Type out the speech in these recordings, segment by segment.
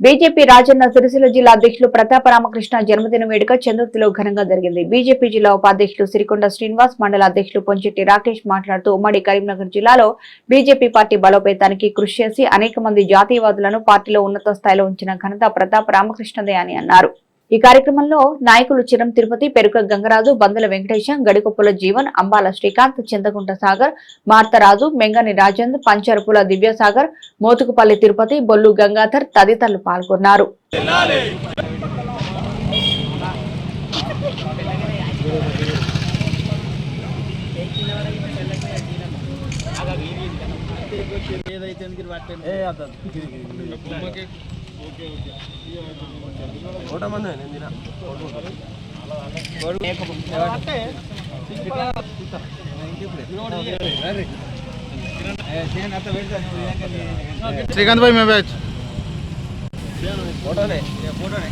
BJP Rajanna Sircilla జిల్లా అధ్యక్షులు ప్రతాప రామకృష్ణ జన్మదిన వేడుక చందుర్తిలో ఘనంగా జరిగింది. బీజేపీ జిల్లా ఉపాధ్యక్షులు సిరికొండ శ్రీనివాస్ మండల అధ్యక్షులు పొంచెట్టి రాకేష్ మాట్లాడుతూ ఉమ్మడి కరీంనగర్ జిల్లాలో బీజేపీ పార్టీ బలోపేతానికి కృషి చేసి అనేక మంది జాతీయవాదులను పార్టీలో ఉన్నత స్థాయిలో ఉంచిన ఘనత ప్రతాప రామకృష్ణదే అని అన్నారు. ఈ కార్యక్రమంలో నాయకులు చిరం తిరుపతి పెరుక గంగరాజు బందుల వెంకటేశం గడికొప్పుల జీవన్ అంబాల శ్రీకాంత్ చింతకుంట సాగర్ మార్తరాజు మెంగని రాజేందర్ పంచరపుల దివ్యసాగర్ మోతుకుపల్లి తిరుపతి బొల్లు గంగాధర్ తదితరులు పాల్గొన్నారు. ఏదైతే పట్టండి ఏ అద్దు శ్రీకాంత్ భాయ్ మే బ్యాచ్. ఫోటోనే ఫోటోనే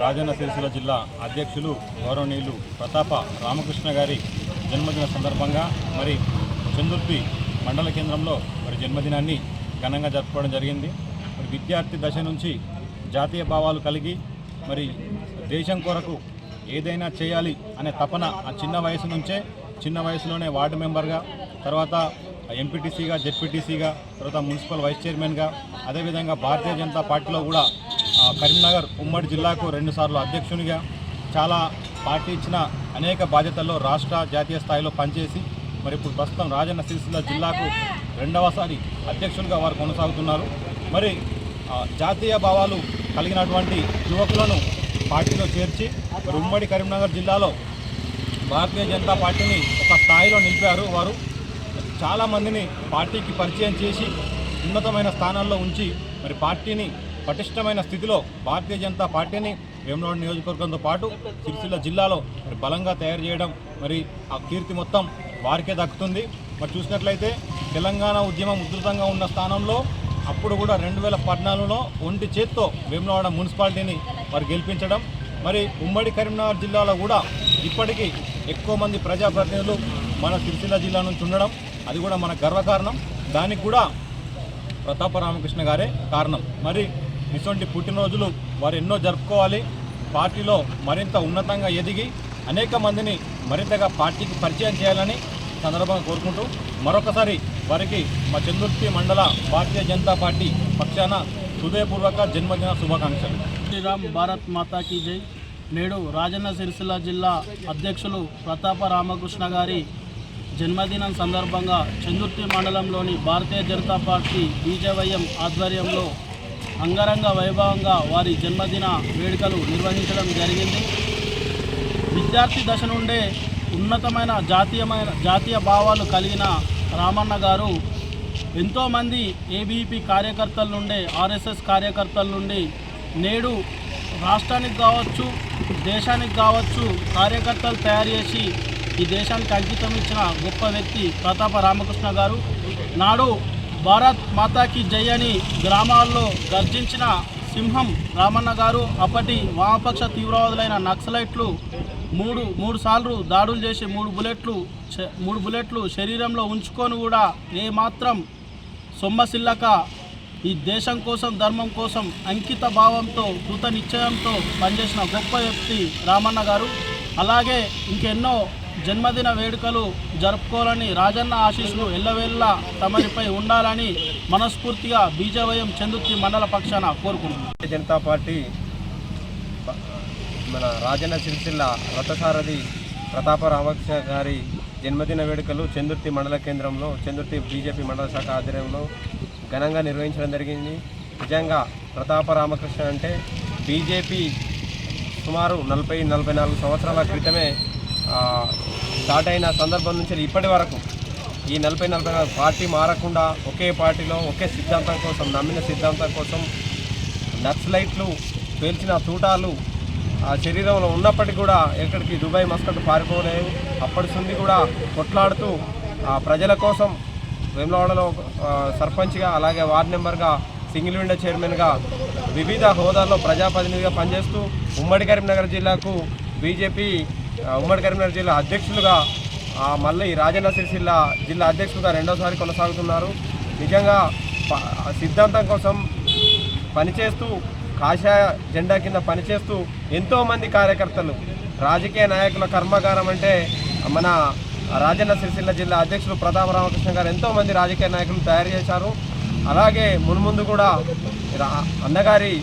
రాజన్న సిరిసిల్ల జిల్లా అధ్యక్షులు గౌరవనీయులు ప్రతాప రామకృష్ణ గారి జన్మదిన సందర్భంగా మరి చందుర్తి మండల కేంద్రంలో మరి జన్మదినాన్ని ఘనంగా జరుపుకోవడం జరిగింది. మరి విద్యార్థి దశ నుంచి జాతీయ భావాలు కలిగి మరి దేశం కొరకు ఏదైనా చేయాలి అనే తపన ఆ చిన్న వయసు నుంచే చిన్న వయసులోనే వార్డు మెంబర్గా తర్వాత ఎంపీటీసీగా జెడ్పీటీసీగా తర్వాత మున్సిపల్ వైస్ చైర్మన్గా అదేవిధంగా భారతీయ జనతా పార్టీలో కూడా కరీంనగర్ ఉమ్మడి జిల్లాకు రెండుసార్లు అధ్యక్షునిగా చాలా పార్టీ ఇచ్చిన అనేక బాధ్యతల్లో రాష్ట్ర జాతీయ స్థాయిలో పనిచేసి మరి ఇప్పుడు ప్రస్తుతం రాజన్న సిరిసిల్ల జిల్లాకు రెండవసారి అధ్యక్షులుగా వారు కొనసాగుతున్నారు. మరి జాతీయ భావాలు కలిగినటువంటి యువకులను పార్టీలో చేర్చి ఉమ్మడి కరీంనగర్ జిల్లాలో భారతీయ జనతా పార్టీని ఒక స్థాయిలో నిలిపారు వారు. చాలామందిని పార్టీకి పరిచయం చేసి ఉన్నతమైన స్థానాల్లో ఉంచి మరి పార్టీని పటిష్టమైన స్థితిలో భారతీయ జనతా పార్టీని వేములవాడ నియోజకవర్గంతో పాటు సిరిసిల్ల జిల్లాలో మరి బలంగా తయారు చేయడం మరి ఆ కీర్తి మొత్తం వారికే దక్కుతుంది. మరి చూసినట్లయితే తెలంగాణ ఉద్యమం ఉధృతంగా ఉన్న స్థానంలో అప్పుడు కూడా రెండు వేల పద్నాలుగులో ఒంటి చేత్తో వేమనవాడ మున్సిపాలిటీని వారు గెలిపించడం మరి ఉమ్మడి కరీంనగర్ జిల్లాలో కూడా ఇప్పటికీ ఎక్కువ మంది ప్రజాప్రతినిధులు మన సిరిసిల్ల జిల్లా నుంచి ఉండడం అది కూడా మన గర్వకారణం దానికి కూడా ప్రతాప రామకృష్ణ గారే కారణం. మరి ఇటువంటి పుట్టినరోజులు వారు ఎన్నో జరుపుకోవాలి. పార్టీలో మరింత ఉన్నతంగా ఎదిగి అనేక మందిని మరింతగా పార్టీకి పరిచయం చేయాలని సందర్భంగా కోరుకుంటూ మరొకసారి వారికి మా చంద్రుర్తి మండల భారతీయ జనతా పార్టీ పక్షాన హృదయపూర్వక జన్మదిన శుభాకాంక్షలు. శ్రీరామ్ భారత్ మాతాకి జై. నేడు రాజన్న సిరిసిల్ల జిల్లా అధ్యక్షులు ప్రతాప రామకృష్ణ గారి జన్మదినం సందర్భంగా చందుర్తి మండలంలోని భారతీయ జనతా పార్టీ బీజేవైఎం ఆధ్వర్యంలో అంగరంగ వైభవంగా వారి జన్మదిన వేడుకలు నిర్వహించడం జరిగింది. విద్యార్థి దశ నుండే ఉన్నతమైన జాతీయమైన జాతీయ భావాలు కలిగిన రామన్న గారు ఎంతోమంది ఏబీపీ కార్యకర్తల నుండి ఆర్ఎస్ఎస్ కార్యకర్తల నుండి నేడు రాష్ట్రానికి కావచ్చు దేశానికి కావచ్చు కార్యకర్తలు తయారు చేసి ఈ దేశానికి అంకితం ఇచ్చిన గొప్ప వ్యక్తి ప్రతాప రామకృష్ణ గారు నాడు భారత్ మాతాకి జై అని గ్రామాల్లో గర్జించిన సింహం రామన్న గారు అప్పటి వామపక్ష తీవ్రవాదులైన నక్సలైట్లు మూడు మూడు సార్లు దాడులు చేసి మూడు బుల్లెట్లు మూడు బుల్లెట్లు శరీరంలో ఉంచుకొని కూడా ఏమాత్రం సొమ్మసిల్లక ఈ దేశం కోసం ధర్మం కోసం అంకిత భావంతో కృత నిశ్చయంతో పనిచేసిన గొప్ప వ్యక్తి రామన్న గారు. అలాగే ఇంకెన్నో జన్మదిన వేడుకలు జరుపుకోవాలని రాజన్న ఆశీస్సులు ఎల్లవేళ్ళ తమరిపై ఉండాలని మనస్ఫూర్తిగా బీజవయం చెందుతి మండల పక్షాన కోరుకుంటున్నాను జనతా పార్టీ మన రాజన్న సిరిసిల్ల రథసారథి ప్రతాప రామకృష్ణ గారి జన్మదిన వేడుకలు చందుర్తి మండల కేంద్రంలో చందుర్తి బీజేపీ మండల శాఖ ఆధ్వర్యంలో ఘనంగా నిర్వహించడం జరిగింది. నిజంగా ప్రతాప రామకృష్ణ అంటే బీజేపీ సుమారు నలభై నలభై నాలుగు సంవత్సరాల క్రితమే స్టార్ట్ అయిన సందర్భం నుంచి ఇప్పటి వరకు ఈ నలభై నలభై పార్టీ మారకుండా ఒకే పార్టీలో ఒకే సిద్ధాంతం కోసం నమ్మిన సిద్ధాంతం కోసం నక్సలైట్లు పేల్చిన తూటాలు ఆ శరీరంలో ఉన్నప్పటికీ కూడా ఎక్కడికి దుబాయ్ మస్కట్ పారిపోలేదు. అప్పటి నుండి కూడా కొట్లాడుతూ ఆ ప్రజల కోసం వేములవాడలో సర్పంచ్గా అలాగే వార్డు మెంబర్గా సింగిల్ విండో చైర్మన్గా వివిధ హోదాల్లో ప్రజాప్రతినిధిగా పనిచేస్తూ ఉమ్మడి కరీంనగర్ జిల్లాకు బీజేపీ ఉమ్మడి కరీంనగర్ జిల్లా అధ్యక్షులుగా మళ్ళీ రాజన్న సిరిసిల్ల జిల్లా అధ్యక్షులుగా రెండోసారి కొనసాగుతున్నారు. నిజంగా సిద్ధాంతం కోసం పనిచేస్తూ కాషాయ జెండా కింద పనిచేస్తూ ఎంతోమంది కార్యకర్తలు రాజకీయ నాయకుల కర్మాగారం అంటే మన రాజన్న సిరిసిల్ల జిల్లా అధ్యక్షులు ప్రతాప రామకృష్ణ గారు ఎంతోమంది రాజకీయ నాయకులు తయారు చేశారు. అలాగే మున్ముందు కూడా రా- అన్నగారి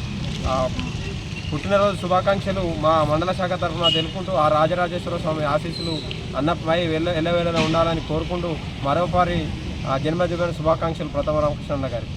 పుట్టినరోజు శుభాకాంక్షలు మా మండల శాఖ తరఫున తెలుపుకుంటూ ఆ రాజరాజేశ్వర స్వామి ఆశీస్సులు అన్నపై వెళ్ళ ఎల్లవేళలా ఉండాలని కోరుకుంటూ మరోపారి ఆ జన్మదిన శుభాకాంక్షలు ప్రథమ రామకృష్ణ గారికి.